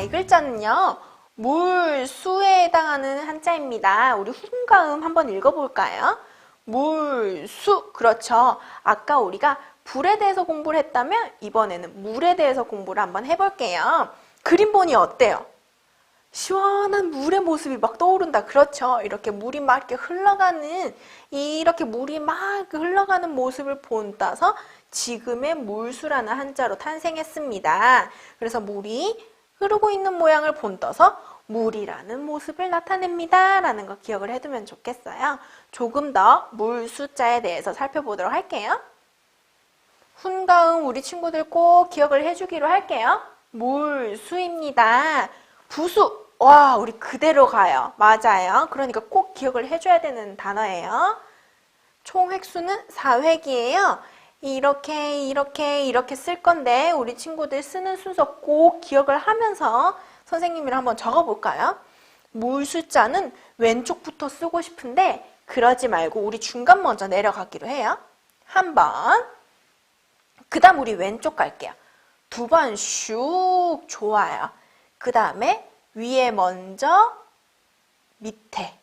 이 글자는요. 물수에 해당하는 한자입니다. 우리 훈가음 한번 읽어볼까요? 물수. 그렇죠. 아까 우리가 불에 대해서 공부를 했다면 이번에는 물에 대해서 공부를 한번 해볼게요. 그림 보니 어때요? 시원한 물의 모습이 막 떠오른다. 그렇죠. 이렇게 물이 막 이렇게 흘러가는, 이렇게 물이 막 흘러가는 모습을 본따서 지금의 물수라는 한자로 탄생했습니다. 그래서 물이 흐르고 있는 모양을 본떠서 물이라는 모습을 나타냅니다. 라는 거 기억을 해두면 좋겠어요. 조금 더 물수자에 대해서 살펴보도록 할게요. 훈가음 우리 친구들 꼭 기억을 해주기로 할게요. 물 수입니다. 부수. 와, 우리 그대로 가요. 맞아요. 그러니까 꼭 기억을 해줘야 되는 단어예요. 총 획수는 4획이에요. 이렇게, 이렇게, 이렇게 쓸 건데, 우리 친구들 쓰는 순서 꼭 기억을 하면서 선생님이랑 한번 적어볼까요? 물 숫자는 왼쪽부터 쓰고 싶은데, 그러지 말고 우리 중간 먼저 내려가기로 해요. 한 번. 그 다음 우리 왼쪽 갈게요. 두 번 슉 좋아요. 그 다음에 위에 먼저 밑에.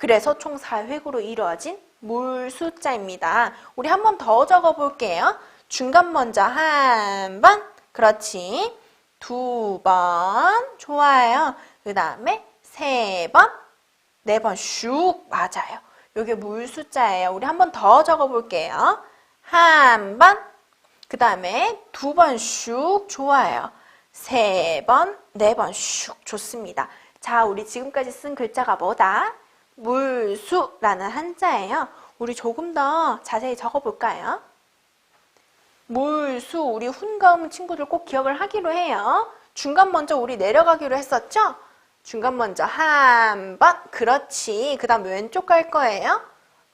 그래서 총 4획으로 이루어진 물 숫자입니다. 우리 한 번 더 적어 볼게요. 중간 먼저 한 번. 그렇지. 두 번. 좋아요. 그 다음에 세 번. 네 번 슉. 맞아요. 요게 물 숫자예요. 우리 한 번 더 적어 볼게요. 한 번. 그 다음에 두 번 슉. 좋아요. 세 번, 네 번 슉. 좋습니다. 자, 우리 지금까지 쓴 글자가 뭐다? 물수라는 한자예요. 우리 조금 더 자세히 적어볼까요? 물수, 우리 훈가음 친구들 꼭 기억을 하기로 해요. 중간 먼저 우리 내려가기로 했었죠? 중간 먼저 한 번, 그렇지. 그 다음 왼쪽 갈 거예요.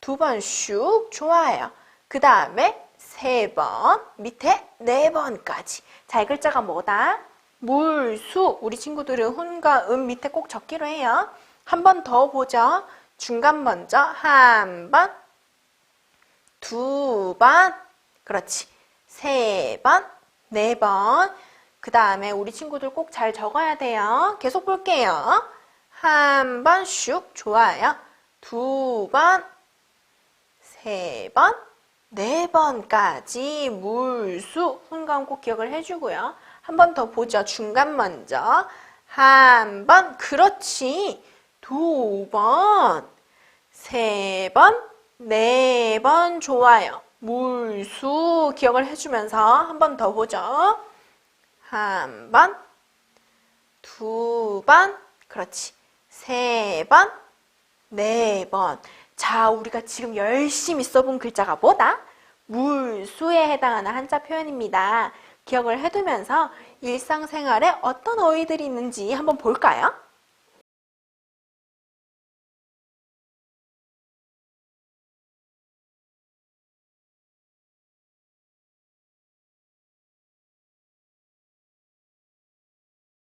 두 번 슉, 좋아요. 그 다음에 세 번, 밑에 네 번까지. 자, 이 글자가 뭐다? 물 수. 우리 친구들은 훈과 음 밑에 꼭 적기로 해요. 한 번 더 보죠. 중간 먼저 한 번, 두 번, 그렇지. 세 번, 네 번. 그 다음에 우리 친구들 꼭 잘 적어야 돼요. 계속 볼게요. 한 번 슉, 좋아요. 두 번, 세 번, 네 번까지 물수 훈감 꼭 기억을 해주고요. 한 번 더 보죠. 중간 먼저 한 번, 그렇지. 두 번, 세 번, 네 번 좋아요. 물수 기억을 해주면서 한 번 더 보죠. 한 번, 두 번, 그렇지. 세 번, 네 번. 자, 우리가 지금 열심히 써본 글자가 뭐다? 물수에 해당하는 한자 표현입니다. 기억을 해두면서 일상생활에 어떤 어휘들이 있는지 한번 볼까요?